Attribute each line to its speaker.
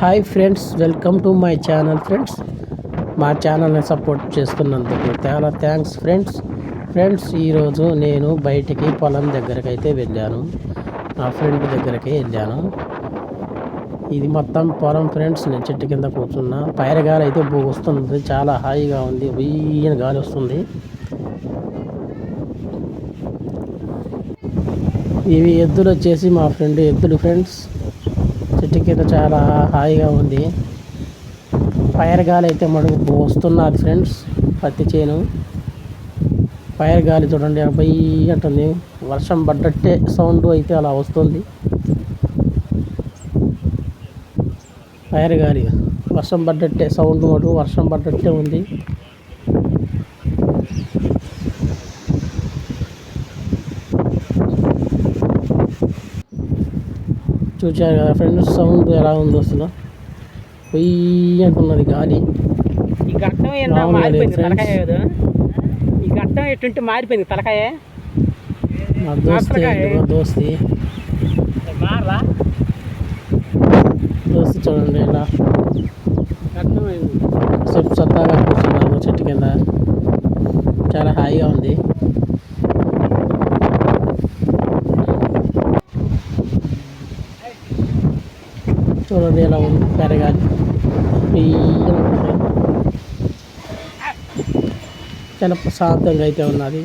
Speaker 1: Hi friends welcome to my channel friends. మా ఛానల్ని support చేస్తున్నందుకు చాలా థ్యాంక్స్ ఫ్రెండ్స్. ఫ్రెండ్స్ ఈరోజు నేను బయటికి పొలం దగ్గరికి అయితే వెళ్ళాను. నా ఫ్రెండ్ దగ్గరికి వెళ్ళాను. ఇది మొత్తం పొలం ఫ్రెండ్స్ నేను చెట్టు కింద కూర్చున్నా. పైర గాలి అయితే వస్తుంది. చాలా హాయిగా ఉంది. వెయ్యని గాలి వస్తుంది. ఇవి ఎద్దులు వచ్చేసి మా ఫ్రెండ్ ఎద్దులు ఫ్రెండ్స్. చెట్టు కింద చాలా హాయిగా ఉంది. ఫైర్ గాలి అయితే మడుగు వస్తున్నది ఫ్రెండ్స్ పత్తి చేను. ఫైర్ గాలి చూడండి అబ్బాయి అంటుంది. వర్షం పడ్డట్టే సౌండ్ అయితే అలా వస్తుంది. ఫైర్ గాలి వర్షం పడ్డట్టే సౌండ్ మటు వర్షం పడ్డట్టే ఉంది. చూచారు కదా ఫ్రెండ్స్ సౌండ్ ఎలా ఉందో అసలు. పొయ్యి అంటున్నది గాలి.
Speaker 2: ఈ మారిపోయింది. తలకాయ ఈ ఎటుంటే మారిపోయింది తలకాయ.
Speaker 1: మా దోస్తి మా దోస్తి?
Speaker 2: మారలా?
Speaker 1: దోస్తి చూడండి ఇలా సేపు సత్తాగా కూర్చున్నాము చెట్టు కింద. చాలా హాయిగా ఉంది. చూడండి ఎలా ఉంది పెరగాలి. చాలా ప్రశాంతంగా అయితే ఉన్నది.